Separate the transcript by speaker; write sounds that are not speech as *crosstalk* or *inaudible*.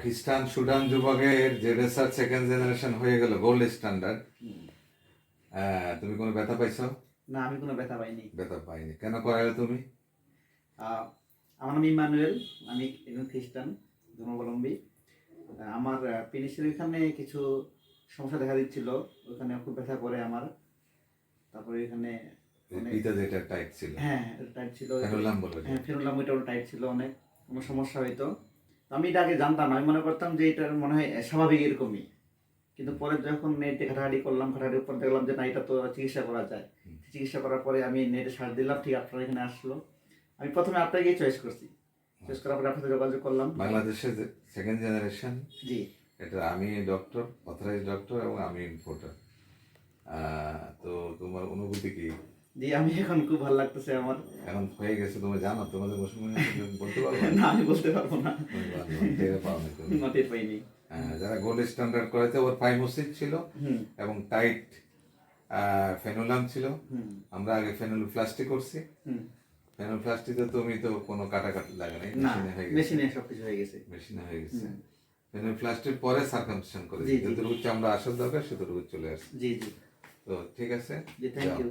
Speaker 1: খ্রিস্টান সুডান যুবকের যে রেসার্চ সেকেন্ড জেনারেশন হয়ে গেল গোল্ড স্ট্যান্ডার্ড তুমি কোনো ব্যথা পাইছো?
Speaker 2: না আমি কোনো ব্যথা পাইনি।
Speaker 1: ব্যথা পাইনি। কেন করালে তুমি?
Speaker 2: আমার নাম ইমানুয়েল আমি একজন খ্রিস্টান ধর্মাবলম্বী। আমার পেনিসের এখানে কিছু সমস্যা দেখা দিচ্ছিল ওখানে খুব ব্যথা করে আমার। তারপরে এখানে
Speaker 1: পিতা যেটা টাইট ছিল।
Speaker 2: হ্যাঁ টাইট ছিল।
Speaker 1: ফেরুলাম বলে
Speaker 2: হ্যাঁ ফেরুলাম ওইটাও টাইট ছিল অনেক। কোনো সমস্যা হইতো আমি এটা আগে জানতাম আমি মনে করতাম যে এটা মনে হয় স্বাভাবিক এরকমই। কিন্তু পরে যখন নেটে ঘাটাঘাটি করলাম ঘাটাঘাটির পর দেখলাম যে না এটা তো চিকিৎসা করা যায়। চিকিৎসা করার পরে আমি নেটে সার্চ দিলাম ঠিক আপনার এখানে আসলো। আমি প্রথমে আপনাকে চয়েস করছি। চয়েস করার পরে আপনার যোগাযোগ করলাম।
Speaker 1: বাংলাদেশের সেকেন্ড জেনারেশন
Speaker 2: জি।
Speaker 1: এটা আমি ডক্টর অথরাইজ ডক্টর এবং আমি ইম্পোর্টার তো তোমার অনুভূতি কি?
Speaker 2: জি আমি এখন খুব ভালো লাগতেছে আমার।
Speaker 1: এখন হয়ে গেছে তুমি জানো তোমাদের মুসলমান *laughs* বলতে পারব
Speaker 2: না। আমি বলতে পারব না।
Speaker 1: টের
Speaker 2: পাইনি।
Speaker 1: যারা গোল্ড স্ট্যান্ডার্ড করেছে ওর ছিল এবং টাইট ফেনোলাম ছিল। আমরা আগে ফেনুল প্লাস্টিক করছি। ফেনুল প্লাস্টিকে তুমি তো কোনো কাটাকাটি লাগে নাই
Speaker 2: না
Speaker 1: মেশিনে হয়ে গেছে।
Speaker 2: মেশিনে সবকিছু হয়ে গেছে।
Speaker 1: মেশিনে হয়ে গেছে। ফেনুল প্লাস্টিক পরে সার্কামসিশন করেছি। যতটুকু চামড়া আসার দরকার সেতটুকু চলে আসছে।
Speaker 2: জি জি।
Speaker 1: তো ঠিক আছে
Speaker 2: জি থ্যাংক ইউ